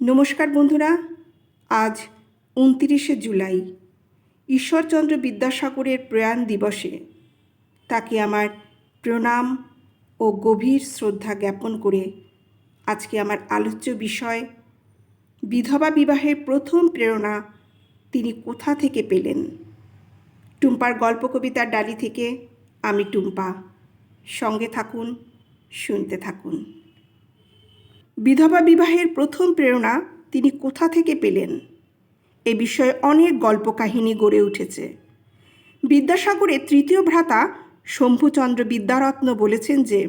নমস্কার বন্ধুরা, আজ উনতিরিশে জুলাই, ঈশ্বরচন্দ্র বিদ্যাসাগরের প্রয়াণ দিবসে তাকে আমার প্রণাম ও গভীর শ্রদ্ধা জ্ঞাপন করে আজকে আমার আলোচ্য বিষয়, বিধবা বিবাহের প্রথম প্রেরণা তিনি কোথা থেকে পেলেন? টুম্পার গল্প কবিতার ডালি থেকে আমি টুম্পা। সঙ্গে থাকুন, শুনতে থাকুন। বিধবা বিবাহের প্রথম প্রেরণা তিনি কোথা থেকে পেলেন? এ বিষয়ে অনেক গল্প কাহিনী গড়ে উঠেছে। বিদ্যাসাগরের তৃতীয় ভ্রাতা শম্ভুচন্দ্র বিদ্যারত্ন বলেছেন যে,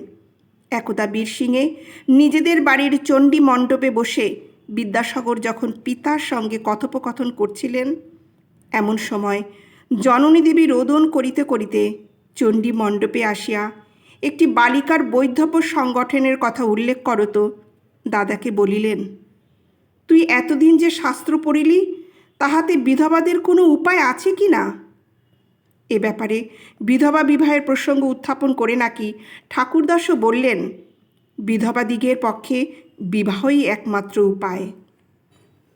একদা বীরসিংহে নিজেদের বাড়ির চণ্ডী মণ্ডপে বসে বিদ্যাসাগর যখন পিতার সঙ্গে কথোপকথন করছিলেন, এমন সময় জননী দেবী রোদন করিতে করিতে চণ্ডী মণ্ডপে আসিয়া একটি বালিকার বৈধব্য সংগঠনের কথা উল্লেখ করত দাদাকে বলিলেন, তুই এতদিন যে শাস্ত্র পড়িলি, তাহাতে বিধবাদের কোনো উপায় আছে কি না? এ ব্যাপারে বিধবা বিবাহের প্রসঙ্গ উত্থাপন করে নাকি ঠাকুরদাসও বললেন বিধবাদিগের পক্ষে বিবাহই একমাত্র উপায়।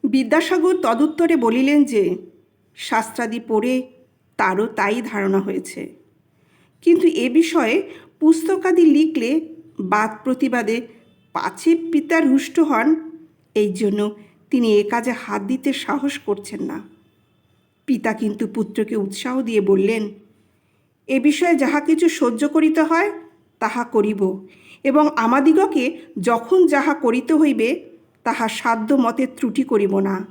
বিদ্যাসাগর তদুত্তরে বলিলেন যে, শাস্ত্রাদি পড়ে তারও তাই ধারণা হয়েছে। কিন্তু এ বিষয়ে পুস্তকাদি লিখলে বাদ প্রতিবাদে পাছে পিতা রুষ্ট হন, এই জন্য তিনি এ কাজে হাত দিতে সাহস করছেন না। পিতা কিন্তু পুত্রকে উৎসাহ দিয়ে বললেন, এ বিষয়ে যাহা কিছু সহ্য করিতে হয়, তাহা করিব এবং আমাদিগকে যখন যাহা করিতে হইবে, তাহা সাধ্য মতে ত্রুটি করিব না।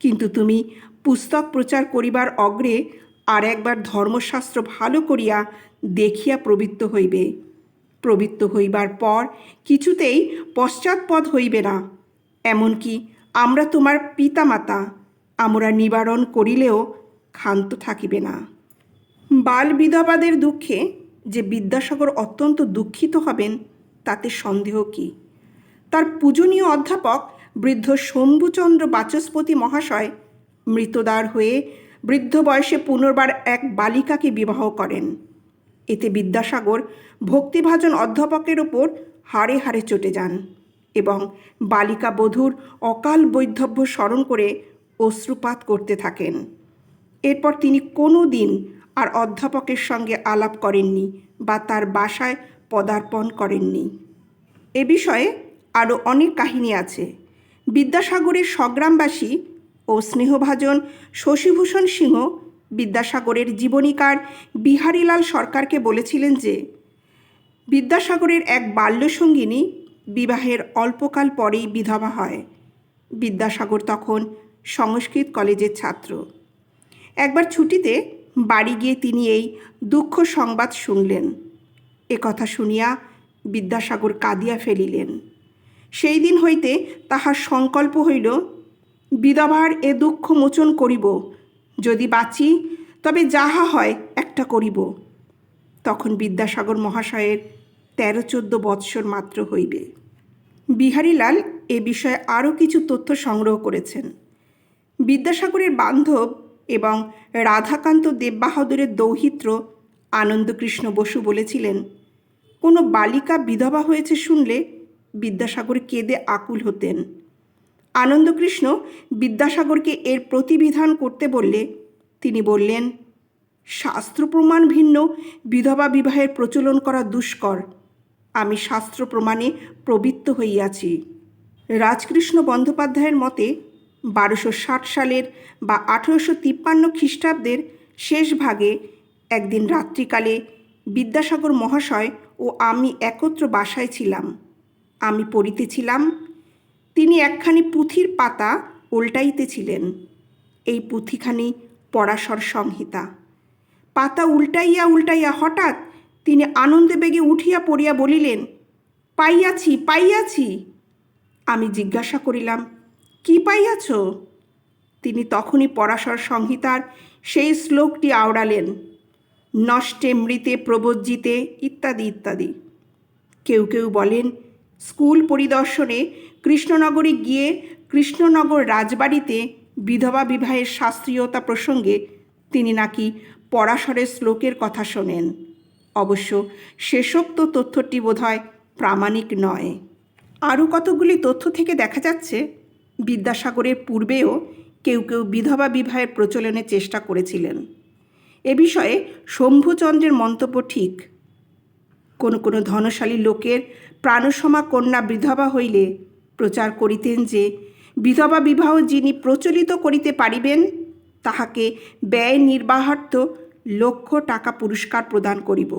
কিন্তু তুমি পুস্তক প্রচার করিবার অগ্রে আর একবার ধর্মশাস্ত্র ভালো করিয়া দেখিয়া প্রবৃত্ত হইবে। প্রবৃত্ত হইবার পর কিছুতেই পশ্চাৎপদ হইবে না। এমনকি আমরা তোমার পিতামাতা, আমরা নিবারণ করিলেও ক্ষান্ত থাকিবে না। বাল বিধবাদের দুঃখে যে বিদ্যাসাগর অত্যন্ত দুঃখিত হবেন, তাতে সন্দেহ কি? তার পূজনীয় অধ্যাপক বৃদ্ধ শম্ভুচন্দ্র বাচস্পতি মহাশয় মৃতদার হয়ে বৃদ্ধ বয়সে পুনর্বার এক বালিকাকে বিবাহ করেন। এতে বিদ্যাসাগর ভক্তিভাজন অধ্যাপকের ওপর হাড়ে হাড়ে চটে যান এবং বালিকা বধূর অকাল বৈধব্য স্মরণ করে অশ্রুপাত করতে থাকেন। এরপর তিনি কোনো দিন আর অধ্যাপকের সঙ্গে আলাপ করেননি বা তার বাসায় পদার্পণ করেননি। এ বিষয়ে আরও অনেক কাহিনী আছে। বিদ্যাসাগরের স্বগ্রামবাসী ও স্নেহভাজন শশীভূষণ সিংহ বিদ্যাসাগরের জীবনীকার বিহারীলাল সরকারকে বলেছিলেন যে, বিদ্যাসাগরের এক বাল্যসঙ্গিনী বিবাহের অল্পকাল পরেই বিধবা হয়। বিদ্যাসাগর তখন সংস্কৃত কলেজের ছাত্র। একবার ছুটিতে বাড়ি গিয়ে তিনি এই দুঃখ সংবাদ শুনলেন। এ কথা শুনিয়া বিদ্যাসাগর কাঁদিয়া ফেলিলেন। সেই দিন হইতে তাহার সংকল্প হইল, বিধবার এ দুঃখ মোচন করিব যদি বাঁচি, তবে যাহা হয় একটা করিব। তখন বিদ্যাসাগর মহাশয়ের তেরো চোদ্দ বৎসর মাত্র হইবে। বিহারীলাল এ বিষয়ে আরও কিছু তথ্য সংগ্রহ করেছেন। বিদ্যাসাগরের বান্ধব এবং রাধাকান্ত দেববাহাদুরের দৌহিত্র আনন্দকৃষ্ণ বসু বলেছিলেন, কোনো বালিকা বিধবা হয়েছে শুনলে বিদ্যাসাগর কেঁদে আকুল হতেন। আনন্দকৃষ্ণ বিদ্যাসাগরকে এর প্রতিবিধান করতে বললে, তিনি বললেন শাস্ত্র প্রমাণ ভিন্ন, বিধবা বিবাহের প্রচলন করা দুষ্কর। আমি শাস্ত্র প্রমাণে প্রবৃত্ত হইয়াছি। রাজকৃষ্ণ বন্দ্যোপাধ্যায়ের মতে, বারোশো ষাট সালের বা আঠেরোশো তিপ্পান্ন খ্রিস্টাব্দের শেষ ভাগে একদিন রাত্রিকালে বিদ্যাসাগর মহাশয় ও আমি একত্র বাসায় ছিলাম। আমি পড়িতেছিলাম তিনি একখানি পুঁথির পাতা উল্টাইতেছিলেন এই পুঁথিখানি পরাশর সংহিতা। পাতা উল্টাইয়া উল্টাইয়া হঠাৎ তিনি আনন্দে বেগে উঠিয়া পড়িয়া বলিলেন, পাইয়াছি পাইয়াছি। আমি জিজ্ঞাসা করিলাম, কি পাইয়াছ? তিনি তখনই পরাশর সংহিতার সেই শ্লোকটি আওড়ালেন, নষ্টে মৃতে প্রবজ্জিতে ইত্যাদি ইত্যাদি। কেউ কেউ বলেন, স্কুল পরিদর্শনে কৃষ্ণনগরে গিয়ে কৃষ্ণনগর রাজবাড়িতে বিধবা বিবাহের শাস্ত্রীয়তা প্রসঙ্গে তিনি নাকি পরাশরের শ্লোকের কথা শোনেন। অবশ্য শেষোক্ত তথ্যটি বোধহয় প্রামাণিক নয়। আরও কতগুলি তথ্য থেকে দেখা যাচ্ছে, বিদ্যাসাগরের পূর্বেও কেউ কেউ বিধবা বিবাহের প্রচলনের চেষ্টা করেছিলেন। এ বিষয়ে শম্ভুচন্দ্রের মন্তব্য ঠিক। কোনো কোনো ধনশালী লোকের প্রাণসমা কন্যা বিধবা হইলে প্রচার করিতেন যে, বিধবা বিবাহ যিনি প্রচলিত করিতে পারিবেন, তাহাকে ব্যয় নির্বাহার্থ লক্ষ টাকা পুরস্কার প্রদান করিব।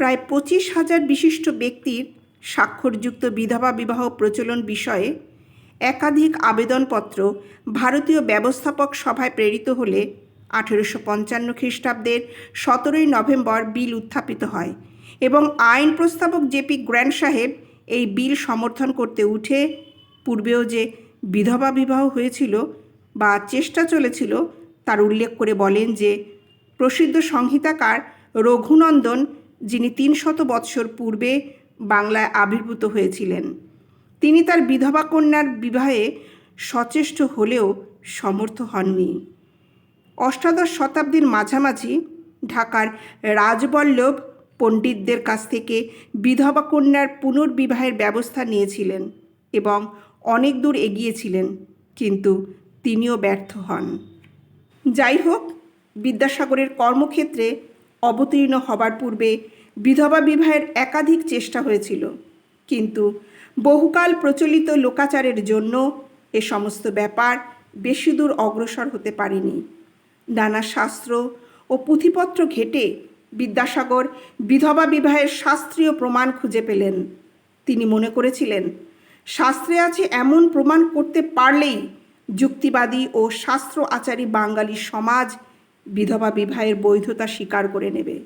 প্রায় পঁচিশ হাজার বিশিষ্ট ব্যক্তির স্বাক্ষরযুক্ত বিধবা বিবাহ প্রচলন বিষয়ে একাধিক আবেদনপত্র ভারতীয় ব্যবস্থাপক সভায় প্রেরিত হলে আঠেরোশো পঞ্চান্ন খ্রিস্টাব্দের সতেরোই নভেম্বর বিল উত্থাপিত হয় এবং আইন প্রস্তাবক জেপি গ্র্যান্ড সাহেব এই বিল সমর্থন করতে উঠে পূর্বেও যে বিধবা বিবাহ হয়েছিল বা চেষ্টা চলেছিল, তার উল্লেখ করে বলেন যে প্রসিদ্ধ সংহিতাকার রঘুনন্দন, যিনি তিনশত বৎসর পূর্বে বাংলায় আবির্ভূত হয়েছিলেন, তিনি তার বিধবা কন্যার বিবাহে সচেষ্ট হলেও সমর্থ হননি। অষ্টাদশ শতাব্দীর মাঝামাঝি ঢাকার রাজবল্লভ পণ্ডিতদের কাছ থেকে বিধবা কন্যার পুনর্বিবাহের ব্যবস্থা নিয়েছিলেন এবং অনেক দূর এগিয়েছিলেন, কিন্তু তিনিও ব্যর্থ হন। যাই হোক, বিদ্যাসাগরের কর্মক্ষেত্রে অবতীর্ণ হবার পূর্বে বিধবা বিবাহের একাধিক চেষ্টা হয়েছিল, কিন্তু বহুকাল প্রচলিত লোকাচারের জন্য এ সমস্ত ব্যাপার বেশি দূর অগ্রসর হতে পারেনি। নানা শাস্ত্র ও পুঁথিপত্র ঘেটে বিদ্যাসাগর বিধবা বিবাহের শাস্ত্রীয় প্রমাণ খুঁজে পেলেন। তিনি মনে করেছিলেন, শাস্ত্রে আছে এমন প্রমাণ করতে পারলেই যুক্তিবাদী ও শাস্ত্র আচারী বাঙালি সমাজ বিধবা বিবাহের বৈধতা স্বীকার করে নেবে।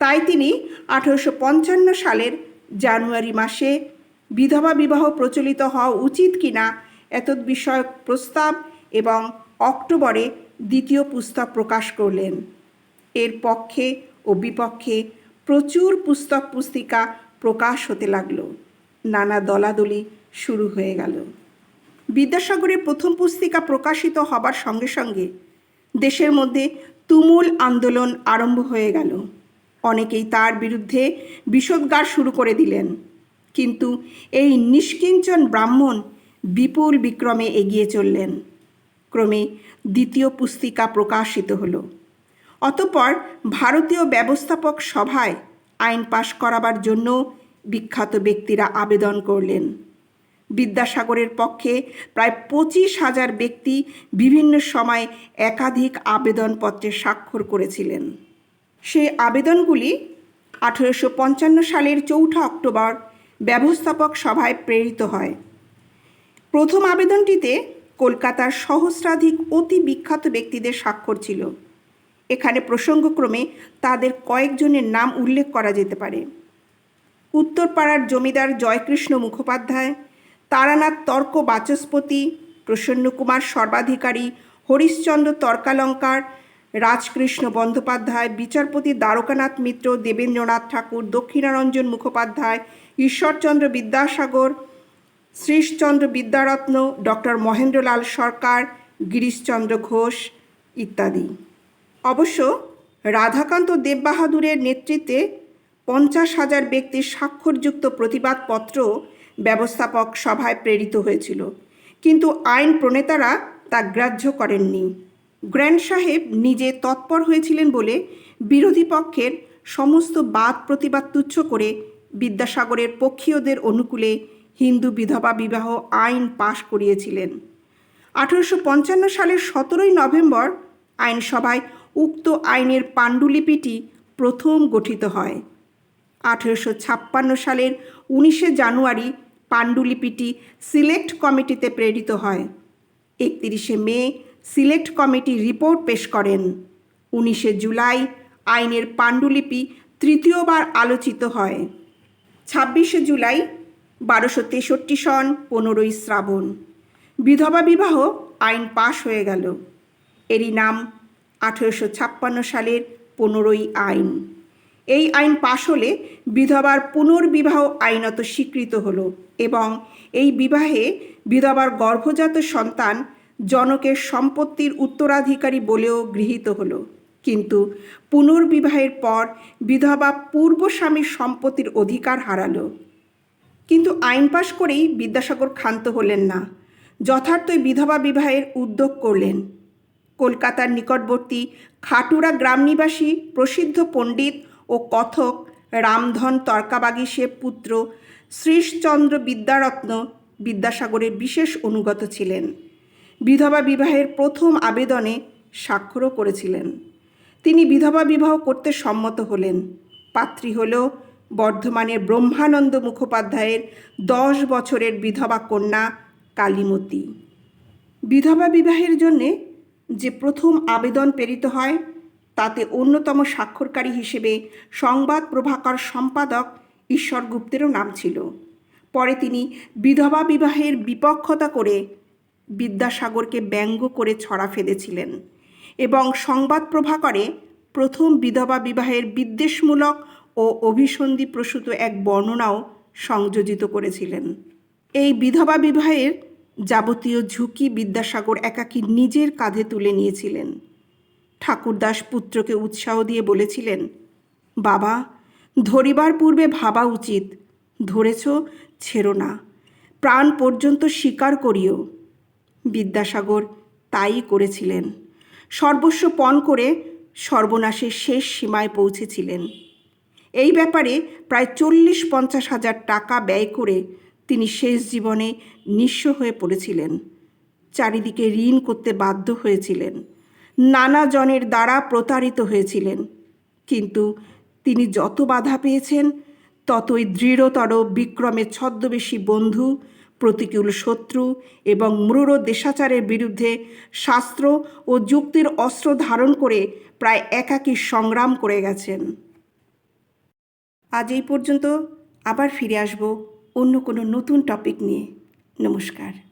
তাই তিনি আঠারোশো পঞ্চান্ন সালের জানুয়ারি মাসে বিধবা বিবাহ প্রচলিত হওয়া উচিত কিনা এতদ বিষয়ক প্রস্তাব এবং অক্টোবরে দ্বিতীয় পুস্তক প্রকাশ করলেন। এর পক্ষে ও বিপক্ষে প্রচুর পুস্তক পুস্তিকা প্রকাশ হতে লাগল। নানা দলাদলি শুরু হয়ে গেল। বিদ্যাসাগরের প্রথম পুস্তিকা প্রকাশিত হবার সঙ্গে সঙ্গে দেশের মধ্যে তুমুল আন্দোলন আরম্ভ হয়ে গেল। অনেকেই তার বিরুদ্ধে বিষোদ্গার শুরু করে দিলেন। কিন্তু এই নিষ্কিঞ্চন ব্রাহ্মণ বিপুল বিক্রমে এগিয়ে চললেন। ক্রমে দ্বিতীয় পুস্তিকা প্রকাশিত হলো। অতপর ভারতীয় ব্যবস্থাপক সভায় আইন পাশ করাবার জন্য বিখ্যাত ব্যক্তিরা আবেদন করলেন। বিদ্যাসাগরের পক্ষে প্রায় পঁচিশ হাজার ব্যক্তি বিভিন্ন সময় একাধিক আবেদনপত্রে স্বাক্ষর করেছিলেন। সেই আবেদনগুলি আঠেরোশো পঞ্চান্ন সালের চৌঠা অক্টোবর ব্যবস্থাপক সভায় প্রেরিত হয়। প্রথম আবেদনটিতে কলকাতার সহস্রাধিক অতি বিখ্যাত ব্যক্তিদের স্বাক্ষর ছিল। এখানে প্রসঙ্গক্রমে তাদের কয়েকজনের নাম উল্লেখ করা যেতে পারে। উত্তরপাড়ার জমিদার জয়কৃষ্ণ মুখোপাধ্যায়, তারানাথ তর্ক বাচস্পতি প্রসন্নকুমার সর্বাধিকারী, হরিশ্চন্দ্র তর্কালঙ্কার, রাজকৃষ্ণ বন্দ্যোপাধ্যায়, বিচারপতি দ্বারকানাথ মিত্র, দেবেন্দ্রনাথ ঠাকুর, দক্ষিণারঞ্জন মুখোপাধ্যায়, ঈশ্বরচন্দ্র বিদ্যাসাগর, শ্রীশচন্দ্র বিদ্যারত্ন, ডক্টর মহেন্দ্রলাল সরকার, গিরিশচন্দ্র ঘোষ ইত্যাদি। অবশ্য রাধাকান্ত দেববাহাদুরের নেতৃত্বে পঞ্চাশ হাজার ব্যক্তির স্বাক্ষরযুক্ত প্রতিবাদপত্র ব্যবস্থাপক সভায় প্রেরিত হয়েছিল। কিন্তু আইন প্রণেতারা তা গ্রাহ্য করেননি। গ্র্যান্ড সাহেব নিজে তৎপর হয়েছিলেন বলে বিরোধী পক্ষের সমস্ত বাদ প্রতিবাদ তুচ্ছ করে বিদ্যাসাগরের পক্ষীয়দের অনুকূলে হিন্দু বিধবা বিবাহ আইন পাশ করিয়েছিলেন। আঠেরোশো পঞ্চান্ন সালের সতেরোই নভেম্বর আইনসভায় উক্ত আইনের পাণ্ডুলিপিটি প্রথম গঠিত হয়। আঠেরোশো ছাপ্পান্ন সালের উনিশে জানুয়ারি পাণ্ডুলিপিটি সিলেক্ট কমিটিতে প্রেরিত হয়। একত্রিশে মে সিলেক্ট কমিটি রিপোর্ট পেশ করেন। উনিশে জুলাই আইনের পাণ্ডুলিপি তৃতীয়বার আলোচিত হয়। ছাব্বিশে জুলাই বারোশো তেষট্টি সন পনেরোই শ্রাবণ। বিধবা বিবাহ আইন পাশ হয়ে গেল। এরই নাম আঠেরোশো ছাপ্পান্ন সালের পনেরোই আইন। এই আইন পাশ হলে বিধবার পুনর্বিবাহ আইনত স্বীকৃত হলো এবং এই বিবাহে বিধবার গর্ভজাত সন্তান জনকের সম্পত্তির উত্তরাধিকারী বলেও গৃহীত হলো। কিন্তু পুনর্বিবাহের পর বিধবা পূর্ব স্বামীর সম্পত্তির অধিকার হারালো। কিন্তু আইন পাশ করেই বিদ্যাসাগর ক্ষান্ত হলেন না। যথার্থই বিধবা বিবাহের উদ্যোগ করলেন। কলকাতার নিকটবর্তী খাটুরা গ্রাম নিবাসী প্রসিদ্ধ পণ্ডিত ও কথক রামধন তর্কাবাগীশের পুত্র শ্রীশচন্দ্র বিদ্যারত্ন বিদ্যাসাগরের বিশেষ অনুগত ছিলেন। বিধবা বিবাহের প্রথম আবেদনে স্বাক্ষরও করেছিলেন। তিনি বিধবা বিবাহ করতে সম্মত হলেন। পাত্রী হল বর্ধমানের ব্রহ্মানন্দ মুখোপাধ্যায়ের দশ বছরের বিধবা কন্যা কালীমতী। বিধবা বিবাহের জন্যে যে প্রথম আবেদন প্রেরিত হয়, তাতে অন্যতম স্বাক্ষরকারী হিসেবে সংবাদ প্রভাকর সম্পাদক ঈশ্বর গুপ্তেরও নাম ছিল। পরে তিনি বিধবা বিবাহের বিপক্ষতা করে বিদ্যাসাগরকে ব্যঙ্গ করে ছড়া ফেলেছিলেন এবং সংবাদ প্রভাকরে প্রথম বিধবা বিবাহের বিদ্বেষমূলক ও অভিসন্ধি প্রসূত এক বর্ণনাও সংযোজিত করেছিলেন। এই বিধবা বিবাহের যাবতীয় ঝুঁকি বিদ্যাসাগর একাকী নিজের কাঁধে তুলে নিয়েছিলেন। ঠাকুরদাস পুত্রকে উৎসাহ দিয়ে বলেছিলেন, বাবা, ধরিবার পূর্বে ভাবা উচিত। ধরেছ, ছেড়ো না। প্রাণ পর্যন্ত স্বীকার করিও। বিদ্যাসাগর তাই করেছিলেন। সর্বস্ব পণ করে সর্বনাশের শেষ সীমায় পৌঁছেছিলেন। এই ব্যাপারে প্রায় চল্লিশ পঞ্চাশ হাজার টাকা ব্যয় করে তিনি শেষ জীবনে নিঃস্ব হয়ে পড়েছিলেন। চারিদিকে ঋণ করতে বাধ্য হয়েছিলেন। নানা জনের দ্বারা প্রতারিত হয়েছিলেন। কিন্তু তিনি যত বাধা পেয়েছেন, ততই দৃঢ়তর বিক্রমের ছদ্মবেশী বন্ধু, প্রতিকূল শত্রু এবং মৃঢ় দেশাচারের বিরুদ্ধে শাস্ত্র ও যুক্তির অস্ত্র ধারণ করে প্রায় একাকী সংগ্রাম করে গেছেন। আজ এই পর্যন্ত আবার ফিরে আসব। অন্য কোনো নতুন টপিক নিয়ে। নমস্কার।